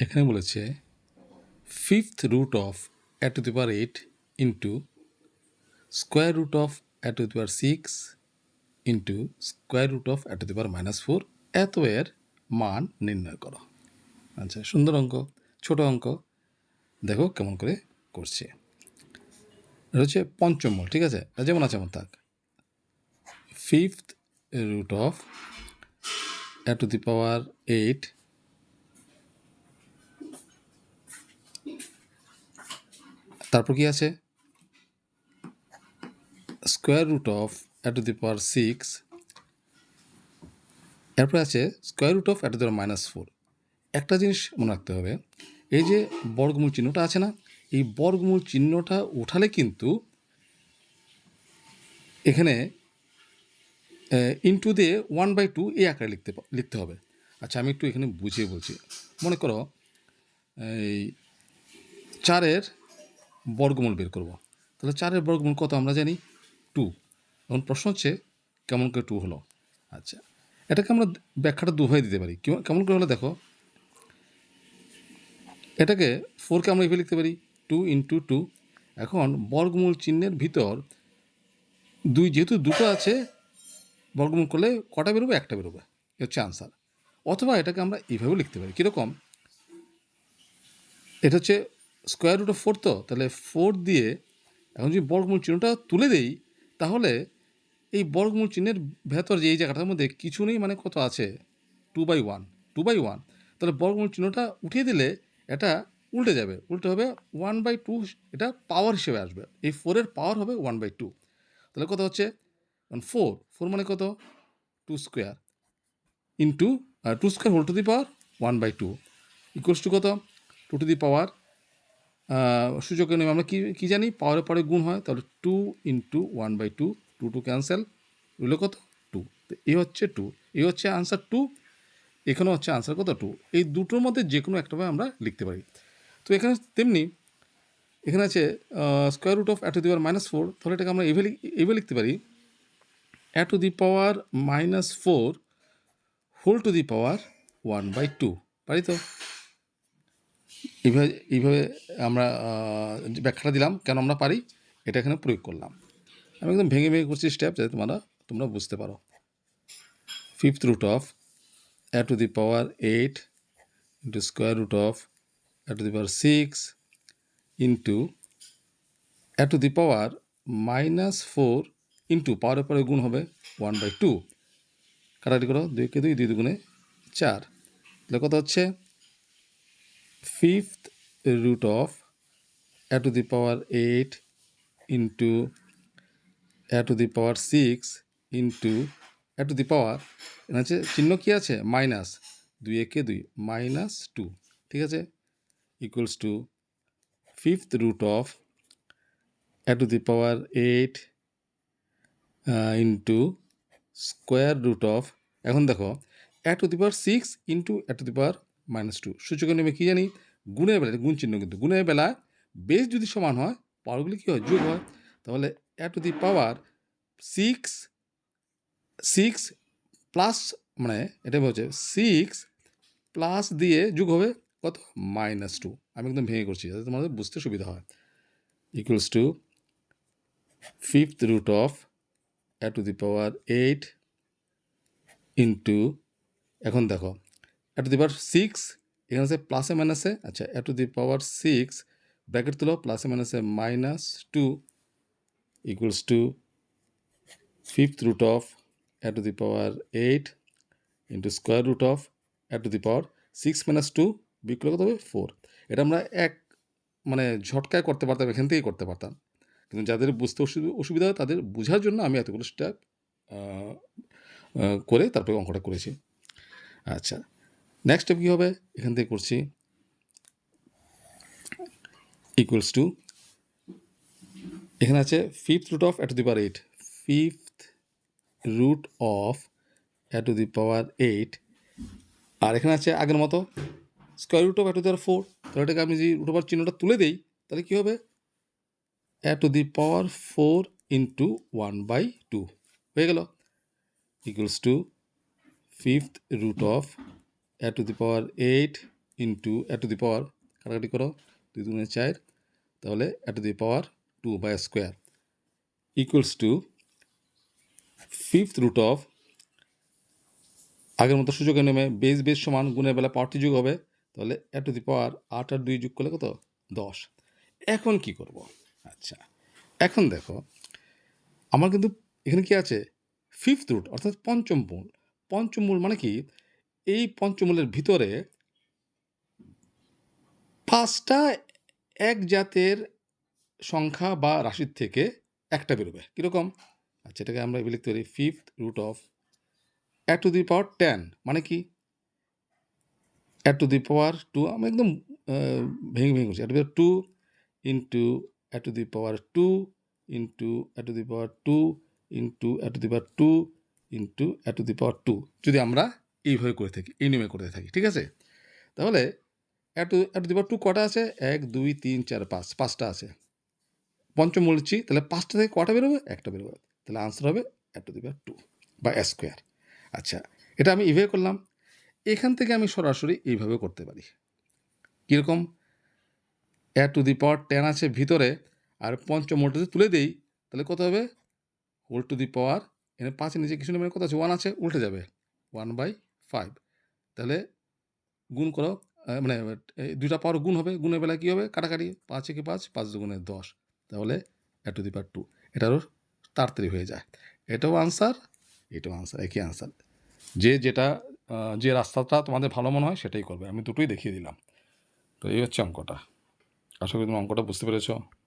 এখানে বলেছে fifth root of at to the power eight into square root of at to the power six into square root of at to the power minus four এত এর মান নির্ণয় করো। আচ্ছা সুন্দর অঙ্ক, ছোট অঙ্ক। দেখো কেমন করে করছে। এটা হচ্ছে পঞ্চম মূল, ঠিক আছে? এটা যেমন আছে এমন থাক। Fifth root of at to the power eight তারপর কি আছে? Square root of at the power six এরপর আছে square root of at power minus four একটা জিনিস মনে রাখতে হবে, এই যে বর্গমূল চিহ্নটা আছে না, এই বর্গমূল চিহ্নটা উঠালে কিন্তু এখানে ইন্টু দিয়ে ওয়ান বাই টু এই আকারে লিখতে লিখতে হবে। আচ্ছা আমি একটু এখানে বুঝিয়ে বলছি। মনে করো, এই চারের বর্গমূল বের করব। তাহলে চারের বর্গমূল কত আমরা জানি? টু। এখন প্রশ্ন হচ্ছে, কেমন করে টু হলো? আচ্ছা এটাকে আমরা ব্যাখ্যাটা দুভাবে দিতে পারি। কেমন- কেমন করে হলো দেখো? এটাকে ফোরকে আমরা এভাবে লিখতে পারি। টু ইন্টু টু এখন বর্গমূল চিহ্নের ভিতর দুই, যেহেতু দুটো আছে, বর্গমূল করলে কটা বেরোবে? একটা বেরোবে। এ হচ্ছে আনসার অথবা এটাকে আমরা এইভাবেও লিখতে পারি। কীরকম? এটা হচ্ছে স্কোয়ার রুট অফ ফোর তো, তাহলে ফোর দিয়ে এখন যদি বর্গমূল চিহ্নটা তুলে দেই, তাহলে এই বর্গমূল চিহ্নের ভেতর যে এই জায়গাটার মধ্যে কিছু নেই মানে কত আছে? Two by one two by one তাহলে বর্গমূল চিহ্নটা উঠিয়ে দিলে এটা উল্টে যাবে, উল্টে হবে ওয়ান বাই টু এটা পাওয়ার হিসেবে আসবে। এই ফোরের পাওয়ার হবে ওয়ান বাই টু তাহলে কত হচ্ছে? ফোর ফোর মানে কত? Two square into two square whole to the power one by two equals to কত? টু টু দি পাওয়ার সূচকের নিয়মে। আমরা কী কী জানি? পাওয়ারের পরে গুণ হয়, তাহলে two into one by two two two cancel রইল কত? টু তো এই হচ্ছে টু এ হচ্ছে আনসার টু এখানেও হচ্ছে আনসার কত? টু এই দুটোর মধ্যে যে কোনো একটাভাবে আমরা লিখতে পারি। তো এখানে তেমনি, এখানে আছে square root of at to the power minus four তাহলে এটাকে আমরা এভাবে লিখ- এভাবে লিখতে পারি at to the power minus four whole to the power one by two পারি তো? এইভাবে এইভাবে আমরা ব্যাখ্যাটা দিলাম কেন আমরা পারি, এটা এখানে প্রয়োগ করলাম। আমি একদম ভেঙে ভেঙে করছি স্টেপ যাতে তোমরা তোমরা বুঝতে পারো। Fifth root of at to the power eight into square root of at to the power six into at to the power minus four into পাওয়ারের পরে গুণ হবে ওয়ান বাই টু কাটাকাটি করো দুইকে দুই দুই দুগুণে চার। তাহলে কত হচ্ছে? Fifth root of at to the power eight into at to the power six into at to the power আছে চিহ্ন কী আছে? মাইনাস দুই একে দুই মাইনাস টু ঠিক আছে? Equals to fifth root of at to the power eight into square root of এখন দেখো at to the power six into at to the power minus two. সূচকের নেমে কী জানি? গুণের বেলায়, গুণ চিহ্ন কিন্তু। গুণের বেলায় বেস যদি সমান হয় পাওয়ারগুলি কী হয়? যোগ হয়। তাহলে at to the power six six plus মানে এটা হচ্ছে সিক্স প্লাস দিয়ে যোগ হবে কত? Minus two. আমি একদম ভেঙে করছি, যাতে তোমাদের বুঝতে সুবিধা হয়। Equals to fifth root of at to the power eight into এখন দেখো at to the power six এখানে আছে প্লাসে মাইনাসে আচ্ছা at to the power six bracket তুলো প্লাসে মাইনাসে minus two equals to fifth root of at to the power eight into square root of at to the power six minus two বিক্রয় কত হবে? ফোর এটা আমরা এক মানে ঝটকায় করতে পারতাম, এখান থেকেই করতে পারতাম। কিন্তু যাদের বুঝতে অসুবিধা হয়, তাদের বোঝার জন্য আমি এতগুলো স্টেপ করে তারপরে অঙ্কটা করেছি। আচ্ছা নেক্সট স্টেপ কী হবে? এখান থেকে করছি ইকুয়ালস টু এখানে আছে fifth root of at to the power eight fifth root of at to the power eight আর এখানে আছে আগের মতো square root of at to the power four তাহলে এটাকে আমি যদি রুট ওভার চিহ্নটা তুলে দিই, তাহলে কী হবে? At to the power four into one by two হয়ে গেল। Equals to fifth root of at to the power eight into a to the power কাটাকাটি করো, দুই দুগুণে চার, তাহলে a to the power two by square equals to fifth root of আগের মতো সুযোগের নেমে বেস বেস সমান গুণের বেলা পাওয়ারটি যোগ হবে, তাহলে এ টু দি পাওয়ার আট আর দুই যোগ করলে কত? দশ। এখন কি করব? আচ্ছা এখন দেখো, আমার কিন্তু এখানে কি আছে? ফিফথ রুট অর্থাৎ পঞ্চম মূল। পঞ্চম মূল মানে কি? এই পঞ্চমূলের ভিতরে পাঁচটা এক জাতের সংখ্যা বা রাশির থেকে একটা বেরোবে। কীরকম? আচ্ছা এটাকে আমরা লিখতে পারি fifth root of a to the power ten মানে কি? এ টু দি পাওয়ার টু আমি একদম ভেঙে ভেঙে করছি a to the two into a to the power two into a to the power two into a to the power two into a to the power two যদি আমরা এইভাবে করে থাকি এই নিয়মে করতে থাকি, ঠিক আছে? তাহলে এ টু এ টু কটা আছে? এক, দুই, তিন, চার, পাঁচ, পাঁচটা আছে। পঞ্চম বলছি, তাহলে পাঁচটা থেকে কটা বেরোবে? একটা বেরোবে। তাহলে আনসার হবে a to the power two বা স্কোয়ার আচ্ছা এটা আমি এইভাবে করলাম। এখান থেকে আমি সরাসরি এইভাবে করতে পারি। কীরকম? এ টু দি পাওয়ার টেন আছে ভিতরে, আর পঞ্চম মোলটাতে তুলে দেই, তাহলে কত হবে? হোল টু দি পাওয়ার এখানে পাঁচের নিচে কিছু নেই মানে কত আছে? ওয়ান আছে, উল্টে যাবে। ওয়ান বাই ফাইভ তাহলে গুণ করো মানে দুটা পাওয়ার গুণ হবে, গুণের বেলায় কী হবে? কাটাকাটি, পাঁচ একে পাঁচ পাঁচ দুগুণে দশ। তাহলে a to the power two এটারও তাড়াতাড়ি হয়ে যায়। এটাও আনসার এটাও আনসার একই আনসার যে যেটা যে রাস্তাটা তোমাদের ভালো মনে হয় সেটাই করবে। আমি দুটোই দেখিয়ে দিলাম। তো এই হচ্ছে অঙ্কটা। আশা করি তুমি অঙ্কটা বুঝতে পেরেছ।